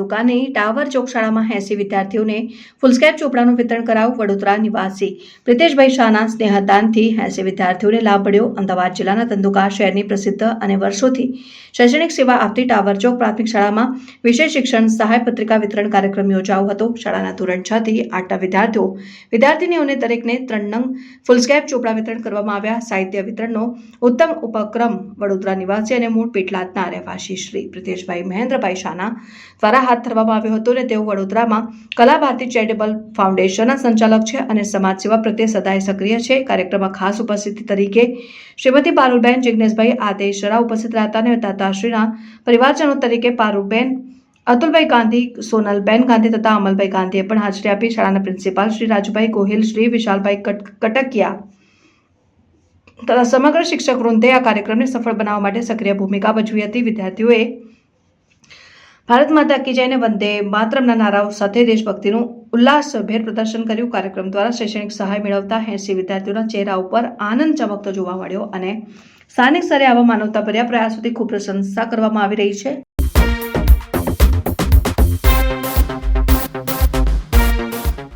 દુકાને ટાવર ચોક શાળામાં એસી વિદ્યાર્થીઓને ફૂલસ્કેપ ચોપડાનું વિતરણ કરાવ વડોદરા નિવાસી. પ્રિતેશભાઈ શાહના સ્નેહદાનથી એસી વિદ્યાર્થીઓને લાભ મળ્યો. અમદાવાદ જિલ્લાના ધંધુકા શહેરની પ્રસિદ્ધ અને વર્ષોથી શૈક્ષણિક સેવા આપતી ટાવર ચોક પ્રાથમિક શાળામાં વિશેષ શિક્ષણ સહાય પત્રિકા વિતરણ કાર્યક્રમ યોજાયો હતો. શાળાના ધોરણ છ થી આઠના વિદ્યાર્થીઓ, વિદ્યાર્થીનીઓને દરેકને ત્રણ નંગ ફૂલસ્કેપ ચોપડા વિતરણ કરવામાં આવ્યા. સાહિત્ય વિતરણનો ઉત્તમ ઉપક્રમ વડોદરા નિવાસી અને મૂળ પેટલાદના રહેવાસી શ્રી પ્રિતેશભાઈ મહેન્દ્રભાઈ શાહના દ્વારા હાથ ધરવામાં આવ્યો હતો અને તેઓ વડોદરામાં કલા ભારતી ચેરિટેબલ ફાઉન્ડેશનના સંચાલક છે અને સમાજ સેવા પ્રત્યે સદાય સક્રિય છે. કાર્યક્રમમાં ખાસ ઉપસ્થિતિ તરીકે શ્રીમતી પારુલબેન જિજ્ઞેશભાઈ આદેશરા ઉપસ્થિત રહ્યા હતા અને દાતાશ્રીના પરિવારજનો તરીકે પારુલબેન, અતુલભાઈ ગાંધી, સોનલબેન ગાંધી તથા અમલભાઈ ગાંધીએ પણ હાજરી આપી. શાળાના પ્રિન્સિપાલ શ્રી રાજુભાઈ ગોહિલ, શ્રી વિશાલભાઈ કટ- કટકિયા તથા સમગ્ર શિક્ષક વૃંદે આ કાર્યક્રમને સફળ બનાવવા માટે સક્રિય ભૂમિકા ભજવી હતી. વિદ્યાર્થીઓએ ભારત માતા કી જયને વંદે માતરમના નારાઓ સાથે દેશભક્તિનું ઉલ્લાસભેર પ્રદર્શન કર્યું. કાર્યક્રમ દ્વારા શૈક્ષણિક સહાય મેળવતા એસી વિદ્યાર્થીઓના ચહેરા ઉપર આનંદ ચમકતો જોવા મળ્યો અને સ્થાનિક સ્તરે આવા માનવતાભર્યા પ્રયાસોથી ખૂબ પ્રશંસા કરવામાં આવી રહી છે.